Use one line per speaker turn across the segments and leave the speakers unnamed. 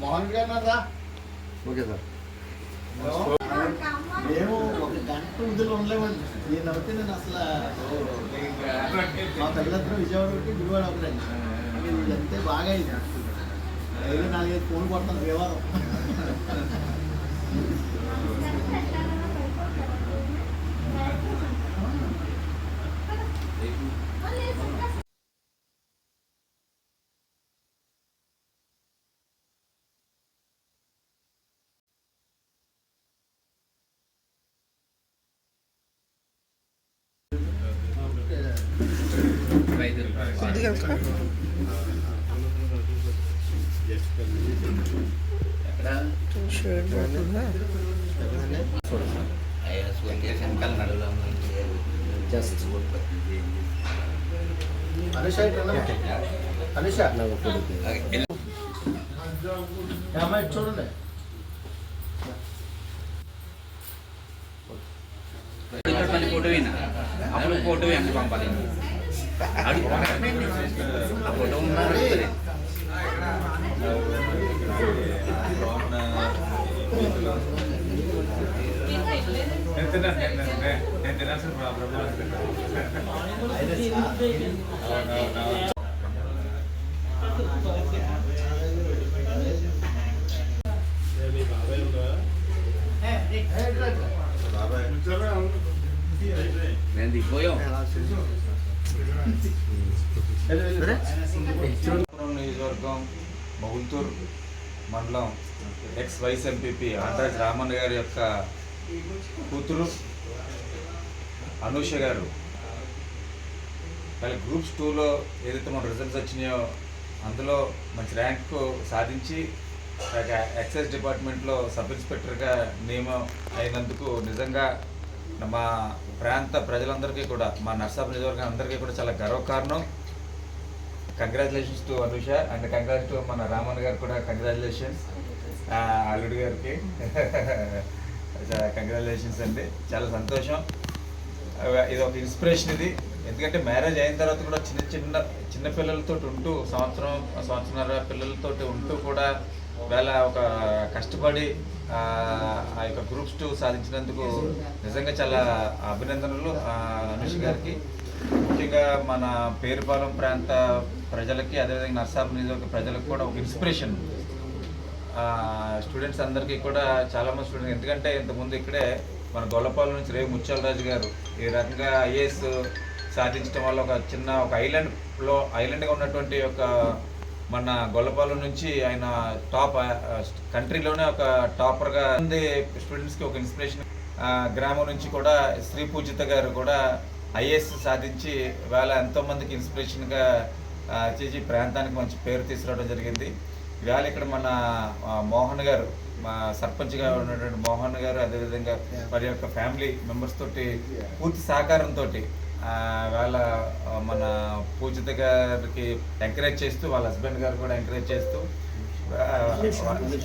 మోహన్ గారు okay sir. మేము ఒక గంట వదిలి ఉండలేమండి. నేను అవుతే నేను అసలు మా తల్లిదండ్రులు విజయవాడ ఒకటి గుడివాడ ఒకటండి ఇదంతే బాగా అయింది. ఐదు నాలుగైదు ఫోన్ కొడతాను వ్యవహారం. చూడండి
ఇక్కడ మళ్ళీ ఫోటో అయినా అప్పుడు ఫోటో ఎంత పంపాలి అడుగు. ఆ ఫోటో ఉన్నా అడుగుతుంది.
నియోజకవర్గం మగుల్తూర్ మండలం ex vice MPP Andraj Raman గారి యొక్క కూతురు అనూష గారు. వాళ్ళ గ్రూప్స్ టూలో ఏదైతే మన రిజల్ట్స్ వచ్చినాయో అందులో మంచి ర్యాంక్ సాధించి ఒక ఎక్సైజ్ డిపార్ట్మెంట్లో సబ్ ఇన్స్పెక్టర్గా నియమం అయినందుకు నిజంగా మా ప్రాంత ప్రజలందరికీ కూడా మా నర్సాపు నియోజకవర్గం అందరికీ కూడా చాలా గర్వకారణం. Congratulations to Anusha and congrats to మన రామన్ గారు కూడా కంగ్రాచులేషన్స్ అల్లుడు గారికి. కంగ్రాచులేషన్స్ అండి. చాలా సంతోషం. ఇది ఒక ఇన్స్పిరేషన్ ఇది. ఎందుకంటే మ్యారేజ్ అయిన తర్వాత కూడా చిన్న చిన్న చిన్న పిల్లలతో ఉంటూ సంవత్సరం సంవత్సరాల పిల్లలతో ఉంటూ కూడా వేళ ఒక కష్టపడి ఆ యొక్క గ్రూప్స్ టూ సాధించినందుకు నిజంగా చాలా అభినందనలు అనుష గారికి. ముఖ్యంగా మన పేరుపాలెం ప్రాంత ప్రజలకి అదేవిధంగా నర్సాపు నియోజకవర్గ ప్రజలకు కూడా ఒక ఇన్స్పిరేషన్. స్టూడెంట్స్ అందరికీ కూడా చాలా మంది స్టూడెంట్స్ ఎందుకంటే ఇంతకుముందు ఇక్కడే మన గొల్లపాలెం నుంచి రేవు ముత్యాలరాజు గారు ఈ రకంగా ఐఏఎస్ సాధించడం వల్ల ఒక చిన్న ఒక ఐలాండ్లో ఐలాండ్గా ఉన్నటువంటి ఒక మన గొల్లపాలెం నుంచి ఆయన టాప్ కంట్రీలోనే ఒక టాపర్గా ఉంది. స్టూడెంట్స్కి ఒక ఇన్స్పిరేషన్. గ్రామం నుంచి కూడా శ్రీ పూజిత గారు కూడా ఐఏఎస్ సాధించి వేళ ఎంతోమందికి ఇన్స్పిరేషన్గా చేసి ప్రాంతానికి మంచి పేరు తీసుకురావడం జరిగింది. ఇవాళ ఇక్కడ మన మోహన్ గారు మా సర్పంచ్గా ఉన్నటువంటి మోహన్ గారు అదేవిధంగా వారి యొక్క ఫ్యామిలీ మెంబర్స్ తోటి పూర్తి సహకారంతో వాళ్ళ మన పూజిత గారికి ఎంకరేజ్ చేస్తూ వాళ్ళ హస్బెండ్ గారు కూడా ఎంకరేజ్ చేస్తూ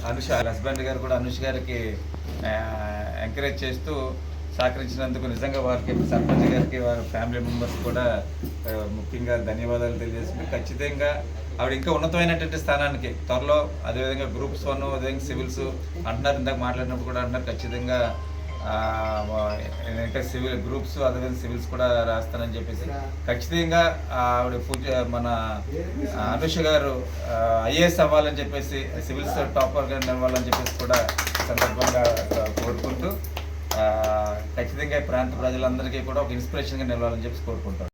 అనుష హస్బెండ్ గారు కూడా అనుష్ గారికి ఎంకరేజ్ చేస్తూ సహకరించినందుకు నిజంగా వారికి సర్పంచ్ గారికి వారి ఫ్యామిలీ మెంబర్స్ కూడా ముఖ్యంగా ధన్యవాదాలు తెలియజేస్తుంది ఖచ్చితంగా ఆవిడ ఇంకా ఉన్నతమైనటువంటి స్థానానికి త్వరలో అదేవిధంగా గ్రూప్స్ వన్ అదేవిధంగా సివిల్స్ అంటున్నారు ఇందాక మాట్లాడినప్పుడు కూడా అంటున్నారు ఖచ్చితంగా ఏంటంటే సివిల్ గ్రూప్స్ అదేవిధంగా సివిల్స్ కూడా రాస్తానని చెప్పేసి ఖచ్చితంగా ఆవిడ పూజ మన అనుష గారు ఐఏఎస్ అవ్వాలని చెప్పేసి సివిల్స్ టాపర్గా నిలవాలని చెప్పేసి కూడా సందర్భంగా కోరుకుంటూ ఖచ్చితంగా ప్రాంత ప్రజలందరికీ కూడా ఒక ఇన్స్పిరేషన్గా నిలవాలని చెప్పేసి కోరుకుంటాం.